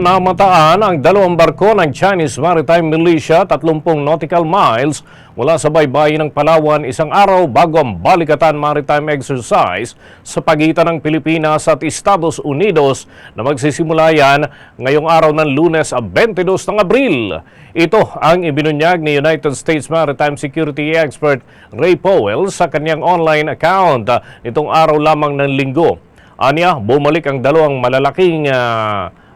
Namataan ang dalawang barko ng Chinese Maritime Militia 30 nautical miles mula sa baybayin ng Palawan isang araw bago ang Balikatan Maritime Exercise sa pagitan ng Pilipinas at Estados Unidos na magsisimula yan ngayong araw ng lunes 22 ng Abril. Ito ang ibinunyag ni United States Maritime Security Expert Ray Powell sa kanyang online account ah, nitong araw lamang ng linggo. Anya, bumalik ang dalawang malalaking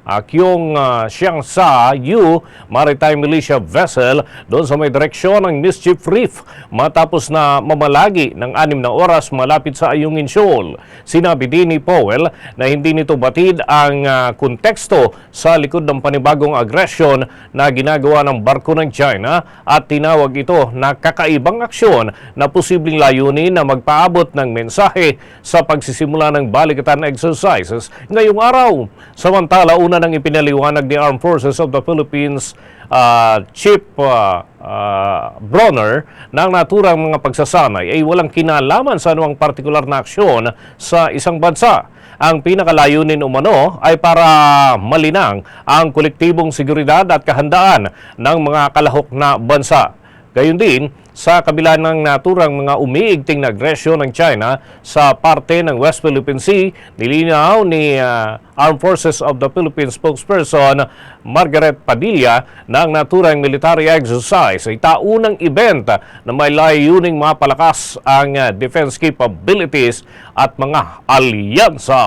ah, Akyong uh, Siangsa U Maritime Militia Vessel doon sa may direksyon ng Mischief Reef matapos na mamalagi ng anim na oras malapit sa Ayungin Shoal. Sinabi din ni Powell na hindi nito batid ang uh, konteksto sa likod ng panibagong agresyon na ginagawa ng barko ng China at tinawag ito na kakaibang aksyon na posibleng layunin na magpaabot ng mensahe sa pagsisimula ng balikatan exercises ngayong araw. Samantala, una nang ipinaliwanag ni Armed Forces of the Philippines uh, Chief uh, uh, Bronner na ang naturang mga pagsasanay ay walang kinalaman sa anumang partikular na aksyon sa isang bansa. Ang pinakalayunin umano ay para malinang ang kolektibong seguridad at kahandaan ng mga kalahok na bansa. Gayun din, sa kabila ng naturang mga umiigting na agresyon ng China sa parte ng West Philippine Sea, nilinaw ni uh, Armed Forces of the Philippines spokesperson Margaret Padilla na ang naturang military exercise ay taunang event na may layuning mapalakas ang uh, defense capabilities at mga alyansa.